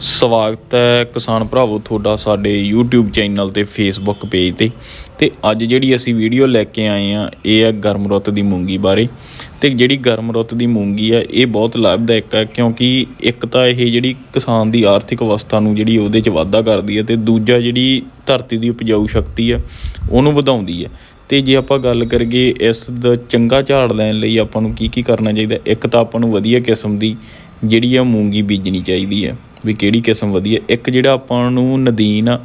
ਸਵਾਗਤ ਹੈ ਕਿਸਾਨ ਭਰਾਵੋ ਤੁਹਾਡਾ ਸਾਡੇ YouTube ਚੈਨਲ ਤੇ Facebook ਪੇਜ ਤੇ। ਤੇ ਅੱਜ ਜਿਹੜੀ ਅਸੀਂ ਵੀਡੀਓ ਲੈ ਕੇ ਆਏ ਆ ਇਹ ਹੈ ਗਰਮ ਰੁੱਤ ਦੀ ਮੂੰਗੀ ਬਾਰੇ। ਤੇ ਜਿਹੜੀ ਗਰਮ ਰੁੱਤ ਦੀ ਮੂੰਗੀ ਆ ਇਹ ਬਹੁਤ ਲਾਭਦਾਇਕ ਹੈ ਕਿਉਂਕਿ ਇੱਕ ਤਾਂ ਇਹ ਜਿਹੜੀ ਕਿਸਾਨ ਦੀ ਆਰਥਿਕ ਅਵਸਥਾ ਨੂੰ ਜਿਹੜੀ ਉਹਦੇ 'ਚ ਵਾਧਾ ਕਰਦੀ ਹੈ ਤੇ ਦੂਜਾ ਜਿਹੜੀ ਧਰਤੀ ਦੀ ਉਪਜਾਊ ਸ਼ਕਤੀ ਆ ਉਹਨੂੰ ਵਧਾਉਂਦੀ ਹੈ। ਤੇ ਜੇ ਆਪਾਂ ਗੱਲ ਕਰੀਏ ਇਸ ਦਾ ਚੰਗਾ ਝਾੜ ਲੈਣ ਲਈ ਆਪਾਂ ਨੂੰ ਕੀ ਕੀ ਕਰਨਾ ਚਾਹੀਦਾ, ਇੱਕ ਤਾਂ ਆਪਾਂ ਨੂੰ ਵਧੀਆ ਕਿਸਮ ਦੀ ਜਿਹੜੀ ਆ ਮੂੰਗੀ ਬੀਜਣੀ ਚਾਹੀਦੀ ਹੈ। ਵੀ ਕਿਹੜੀ ਕਿਸਮ ਵਧੀਆ। ਇੱਕ ਜਿਹੜਾ ਆਪਾਂ ਨੂੰ ਨਦੀਨ ਆ,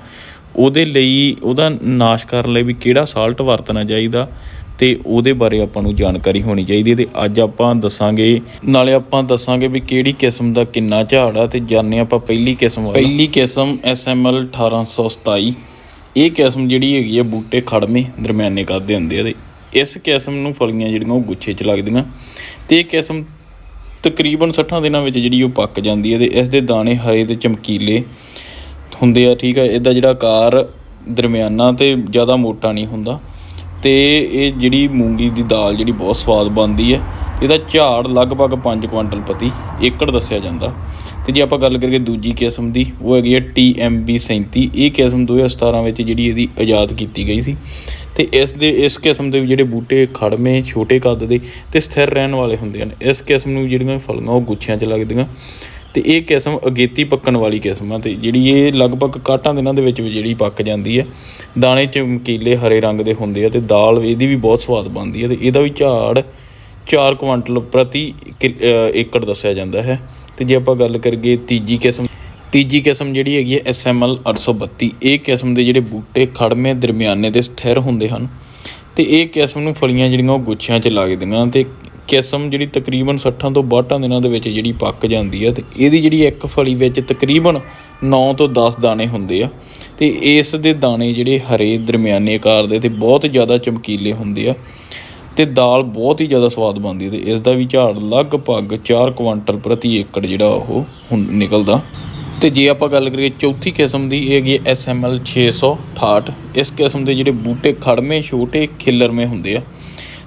ਉਹਦੇ ਲਈ ਉਹਦਾ ਨਾਸ਼ ਕਰਨ ਲਈ ਵੀ ਕਿਹੜਾ ਸਾਲਟ ਵਰਤਣਾ ਚਾਹੀਦਾ ਤੇ ਉਹਦੇ ਬਾਰੇ ਆਪਾਂ ਨੂੰ ਜਾਣਕਾਰੀ ਹੋਣੀ ਚਾਹੀਦੀ ਹੈ ਤੇ ਅੱਜ ਆਪਾਂ ਦੱਸਾਂਗੇ, ਨਾਲੇ ਆਪਾਂ ਦੱਸਾਂਗੇ ਵੀ ਕਿਹੜੀ ਕਿਸਮ ਦਾ ਕਿੰਨਾ ਝਾੜ ਆ ਤੇ ਜਾਣਦੇ ਆਪਾਂ ਪਹਿਲੀ ਕਿਸਮ ਪਹਿਲੀ ਕਿਸਮ SML 1827 ਇਹ ਕਿਸਮ ਜਿਹੜੀ ਹੈਗੀ ਆ ਬੂਟੇ ਖੜਮੇ ਦਰਮਿਆਨੇ ਕੱਦ ਹੁੰਦੇ ਆ ਤੇ ਇਸ ਕਿਸਮ ਨੂੰ ਫਲੀਆਂ ਜਿਹੜੀਆਂ ਉਹ ਗੁੱਛੇ 'ਚ ਲੱਗਦੀਆਂ ਤੇ ਇਹ ਕਿਸਮ ਤਕਰੀਬਨ 60 ਦਿਨਾਂ ਵਿੱਚ ਜਿਹੜੀ ਉਹ ਪੱਕ ਜਾਂਦੀ ਹੈ ਤੇ ਇਸ ਦੇ ਦਾਣੇ ਹਰੇ ਤੇ ਚਮਕੀਲੇ ਹੁੰਦੇ ਆ, ਠੀਕ ਆ ਇਹਦਾ ਜਿਹੜਾ ਆਕਾਰ ਦਰਮਿਆਨਾ ਤੇ ਜ਼ਿਆਦਾ ਮੋਟਾ ਨਹੀਂ ਹੁੰਦਾ ਤੇ ਇਹ ਜਿਹੜੀ ਮੂੰਗੀ ਦੀ ਦਾਲ ਜਿਹੜੀ ਬਹੁਤ ਸਵਾਦ ਬਣਦੀ ਹੈ, ਇਹਦਾ ਝਾੜ ਲਗਭਗ 5 ਕੁਇੰਟਲ ਪ੍ਰਤੀ ਏਕੜ ਦੱਸਿਆ ਜਾਂਦਾ। ਤੇ ਜੇ ਆਪਾਂ ਗੱਲ ਕਰੀਏ ਦੂਜੀ ਕਿਸਮ ਦੀ, ਉਹ ਹੈਗੀ ਹੈ TMB 37 ਇਹ ਕਿਸਮ 2017 ਵਿੱਚ ਜਿਹੜੀ ਇਹਦੀ ਆਜ਼ਾਦ ਕੀਤੀ ਗਈ ਸੀ। ਤੇ ਇਸ ਦੇ, ਇਸ ਕਿਸਮ ਦੇ ਵੀ ਜਿਹੜੇ ਬੂਟੇ ਖੜਮੇ ਛੋਟੇ ਕੱਦ ਦੇ ਤੇ ਸਥਿਰ ਰਹਿਣ ਵਾਲੇ ਹੁੰਦੇ ਹਨ। ਇਸ ਕਿਸਮ ਨੂੰ ਜਿਹੜੀਆਂ ਫਲੀਆਂ ਉਹ ਗੁੱਛਿਆਂ 'ਚ ਲੱਗਦੀਆਂ। ਤੇ ਇਹ ਕਿਸਮ ਅਗੇਤੀ ਪੱਕਣ ਵਾਲੀ ਕਿਸਮ ਆ ਤੇ ਜਿਹੜੀ ਇਹ ਲਗਭਗ ਕਾਟਾਂ ਦਿਨਾਂ ਦੇ ਵਿੱਚ ਵੀ ਜਿਹੜੀ ਪੱਕ ਜਾਂਦੀ ਹੈ। ਦਾਣੇ ਚਮਕੀਲੇ ਹਰੇ ਰੰਗ ਦੇ ਹੁੰਦੇ ਆ ਤੇ ਦਾਲ ਇਹਦੀ ਵੀ ਬਹੁਤ ਸਵਾਦ ਬਣਦੀ ਹੈ ਤੇ ਇਹਦਾ ਵੀ ਝਾੜ 4 ਕੁਇੰਟਲ ਪ੍ਰਤੀ ਕਿ- ਏਕੜ ਦੱਸਿਆ ਜਾਂਦਾ ਹੈ। ਤੇ ਜੇ ਆਪਾਂ ਗੱਲ ਕਰੀਏ ਤੀਜੀ ਕਿਸਮ ਤੀਜੀ ਕਿਸਮ ਜਿਹੜੀ ਹੈਗੀ ਹੈ SML 832 ਇਹ ਕਿਸਮ ਦੇ ਜਿਹੜੇ ਬੂਟੇ ਖੜਮੇ ਦਰਮਿਆਨੇ ਦੇ ਸਥਿਰ ਹੁੰਦੇ ਹਨ ਤੇ ਇਹ ਕਿਸਮ ਨੂੰ ਫਲੀਆਂ ਜਿਹੜੀਆਂ ਉਹ ਗੁੱਛਿਆਂ 'ਚ ਲੱਗਦੀਆਂ ਤੇ ਕਿਸਮ ਜਿਹੜੀ ਤਕਰੀਬਨ 60 ਤੋਂ 62 ਦਿਨਾਂ ਦੇ ਵਿੱਚ ਜਿਹੜੀ ਪੱਕ ਜਾਂਦੀ ਹੈ ਤੇ ਇਹਦੀ ਜਿਹੜੀ ਇੱਕ ਫਲੀ ਵਿੱਚ ਤਕਰੀਬਨ 9 ਤੋਂ 10 ਦਾਣੇ ਹੁੰਦੇ ਆ ਤੇ ਇਸ ਦੇ ਦਾਣੇ ਜਿਹੜੇ ਹਰੇ ਦਰਮਿਆਨੇ ਆਕਾਰ ਦੇ ਤੇ ਬਹੁਤ ਜ਼ਿਆਦਾ ਚਮਕੀਲੇ ਹੁੰਦੇ ਆ ਤੇ ਦਾਲ ਬਹੁਤ ਹੀ ਜ਼ਿਆਦਾ ਸਵਾਦ ਬਣਦੀ ਹੈ ਤੇ ਇਸ ਦਾ ਵੀ ਝਾੜ ਲਗਭਗ 4 ਕੁਇੰਟਲ ਪ੍ਰਤੀ ਏਕੜ ਜਿਹੜਾ ਉਹ ਹੁਣ ਨਿਕਲਦਾ। ਤੇ ਜੇ ਆਪਾਂ ਗੱਲ ਕਰੀਏ ਚੌਥੀ ਕਿਸਮ ਦੀ, ਇਹ ਹੈਗੀ ਹੈ SML 668 ਇਸ ਕਿਸਮ ਦੇ ਜਿਹੜੇ ਬੂਟੇ ਖੜਮੇ ਛੋਟੇ ਖਿੱਲਰਮੇ ਹੁੰਦੇ ਆ।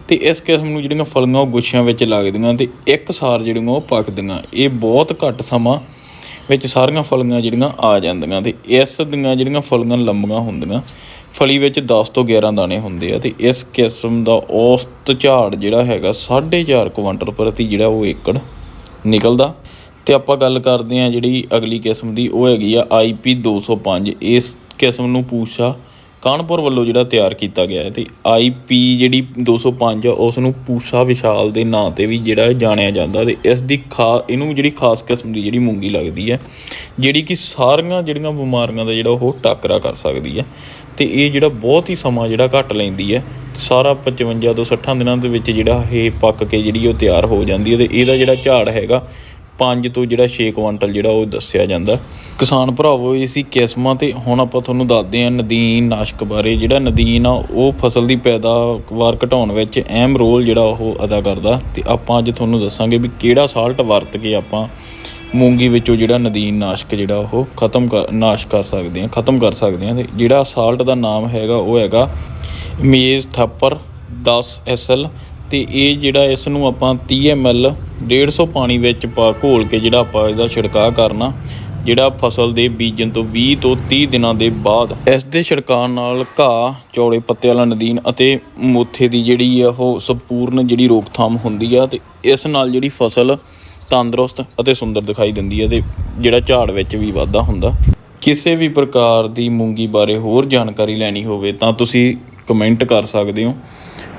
ਤੇ ਇਸ ਕਿਸਮ ਨੂੰ ਜਿਹੜੀਆਂ ਫਲੀਆਂ, ਉਹ ਗੁੱਛਿਆਂ ਵਿੱਚ ਲੱਗਦੀਆਂ ਤੇ ਇੱਕ ਸਾਰ ਜਿਹੜੀਆਂ, ਉਹ ਪੱਕਦੀਆਂ। ਇਹ ਬਹੁਤ ਘੱਟ ਸਮਾਂ ਵਿੱਚ ਸਾਰੀਆਂ ਫਲੀਆਂ ਜਿਹੜੀਆਂ ਆ ਜਾਂਦੀਆਂ ਤੇ ਇਸ ਦੀਆਂ ਜਿਹੜੀਆਂ ਫਲੀਆਂ ਲੰਬੀਆਂ ਹੁੰਦੀਆਂ, ਫਲੀ ਵਿੱਚ 10 ਤੋਂ 11 ਦਾਣੇ ਹੁੰਦੇ ਆ ਤੇ ਇਸ ਕਿਸਮ ਦਾ ਔਸਤ ਝਾੜ ਜਿਹੜਾ ਹੈਗਾ 4.5 ਕੁਇੰਟਲ ਪ੍ਰਤੀ ਜਿਹੜਾ ਉਹ ਏਕੜ ਨਿਕਲਦਾ। ਤੇ ਆਪਾਂ ਗੱਲ ਕਰਦੇ ਹਾਂ ਜਿਹੜੀ ਅਗਲੀ ਕਿਸਮ ਦੀ, ਉਹ ਹੈਗੀ ਆ IP 205 ਇਸ ਕਿਸਮ ਨੂੰ ਪੂਸ਼ਾ ਕਾਨਪੁਰ ਵੱਲੋਂ ਜਿਹੜਾ ਤਿਆਰ ਕੀਤਾ ਗਿਆ ਹੈ ਤੇ IP ਜਿਹੜੀ 205 ਆ, ਉਸ ਨੂੰ ਪੂਸ਼ਾ ਵਿਸ਼ਾਲ ਦੇ ਨਾਂ ਤੇ ਵੀ ਜਿਹੜਾ ਜਾਣਿਆ ਜਾਂਦਾ ਤੇ ਇਸ ਦੀ ਖਾ, ਇਹਨੂੰ ਜਿਹੜੀ ਖਾਸ ਕਿਸਮ ਦੀ ਜਿਹੜੀ ਮੂੰਗੀ ਲੱਗਦੀ ਹੈ, ਜਿਹੜੀ ਕਿ ਸਾਰੀਆਂ ਜਿਹੜੀਆਂ ਬਿਮਾਰੀਆਂ ਦਾ ਜਿਹੜਾ ਉਹ ਟਾਕਰਾ ਕਰ ਸਕਦੀ ਹੈ ਤੇ ਇਹ ਜਿਹੜਾ ਬਹੁਤ ਹੀ ਸਮਾਂ ਜਿਹੜਾ ਘੱਟ ਲੈਂਦੀ ਹੈ, ਸਾਰਾ 55 ਤੋਂ 60 ਦਿਨਾਂ ਦੇ ਵਿੱਚ ਜਿਹੜਾ ਇਹ ਪੱਕ ਕੇ ਜਿਹੜੀ ਉਹ ਤਿਆਰ ਹੋ ਜਾਂਦੀ ਹੈ ਤੇ ਇਹਦਾ ਜਿਹੜਾ ਝਾੜ ਹੈਗਾ 5 ਤੋਂ ਜਿਹੜਾ 6 ਕੁਇੰਟਲ ਜਿਹੜਾ ਉਹ ਦੱਸਿਆ ਜਾਂਦਾ। ਕਿਸਾਨ ਭਰਾਵੋ, ਇਹ ਸੀ ਕਿਸਮਾਂ ਤੇ ਹੁਣ ਆਪਾਂ ਤੁਹਾਨੂੰ ਦੱਸਦੇ ਹਾਂ ਨਦੀਨ ਨਾਸ਼ਕ ਬਾਰੇ। ਜਿਹੜਾ ਨਦੀਨ ਆ, ਉਹ ਫਸਲ ਦੀ ਪੈਦਾਵਾਰ ਘਟਾਉਣ ਵਿੱਚ ਅਹਿਮ ਰੋਲ ਜਿਹੜਾ ਉਹ ਅਦਾ ਕਰਦਾ। ਤੇ ਆਪਾਂ ਅੱਜ ਤੁਹਾਨੂੰ ਦੱਸਾਂਗੇ ਵੀ ਕਿਹੜਾ ਸਾਲਟ ਵਰਤ ਕੇ ਆਪਾਂ ਮੂੰਗੀ ਵਿੱਚੋਂ ਜਿਹੜਾ ਨਦੀਨ ਨਾਸ਼ਕ ਜਿਹੜਾ ਉਹ ਖਤਮ ਕਰ ਨਾਸ਼ ਕਰ ਸਕਦੇ ਹਾਂ, ਖਤਮ ਕਰ ਸਕਦੇ ਹਾਂ। ਤੇ ਜਿਹੜਾ ਸਾਲਟ ਦਾ ਨਾਮ ਹੈਗਾ, ਉਹ ਹੈਗਾ ਮੇਜ਼ ਥੱਪਰ 10 ਐਸਐਲ ਤੇ ਇਹ ਜਿਹੜਾ ਇਸ ਨੂੰ ਆਪਾਂ 30 ml 150 ਪਾਣੀ ਵਿੱਚ ਪਾ ਘੋਲ ਕੇ ਜਿਹੜਾ ਆਪਾਂ ਇਹਦਾ ਛਿੜਕਾਅ ਕਰਨਾ, ਜਿਹੜਾ ਫਸਲ ਦੇ ਬੀਜਣ ਤੋਂ 20 ਤੋਂ 30 ਦਿਨਾਂ ਦੇ ਬਾਅਦ, ਇਸ ਦੇ ਛਿੜਕਾਅ ਨਾਲ ਘਾਹ, ਚੌੜੇ ਪੱਤੇ ਵਾਲਾ ਨਦੀਨ ਅਤੇ ਮੋਥੇ ਦੀ ਜਿਹੜੀ ਆ ਉਹ ਸੰਪੂਰਨ ਜਿਹੜੀ ਰੋਕਥਾਮ ਹੁੰਦੀ ਆ ਤੇ ਇਸ ਨਾਲ ਜਿਹੜੀ ਫਸਲ ਤੰਦਰੁਸਤ ਅਤੇ ਸੁੰਦਰ ਦਿਖਾਈ ਦਿੰਦੀ ਹੈ ਤੇ ਜਿਹੜਾ ਝਾੜ ਵਿੱਚ ਵੀ ਵਾਧਾ ਹੁੰਦਾ। ਕਿਸੇ ਵੀ ਪ੍ਰਕਾਰ ਦੀ ਮੂੰਗੀ ਬਾਰੇ ਹੋਰ ਜਾਣਕਾਰੀ ਲੈਣੀ ਹੋਵੇ ਤਾਂ ਤੁਸੀਂ ਕਮੈਂਟ ਕਰ ਸਕਦੇ ਹੋ।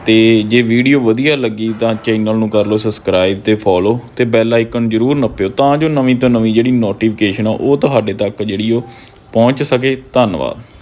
ਤੇ ਜੇ ਵੀਡੀਓ ਵਧੀਆ ਲੱਗੀ ਤਾਂ ਚੈਨਲ ਨੂੰ ਕਰ ਲਓ ਸਬਸਕ੍ਰਾਈਬ ਤੇ ਫੋਲੋ ਤੇ ਬੈਲ ਆਈਕਨ ਜਰੂਰ ਨੱਪਿਓ ਤਾਂ ਜੋ ਨਵੀਂ ਤੋਂ ਨਵੀਂ ਜਿਹੜੀ ਨੋਟੀਫਿਕੇਸ਼ਨ ਆ ਉਹ ਤੁਹਾਡੇ ਤੱਕ ਜਿਹੜੀ ਉਹ ਪਹੁੰਚ ਸਕੇ। ਧੰਨਵਾਦ।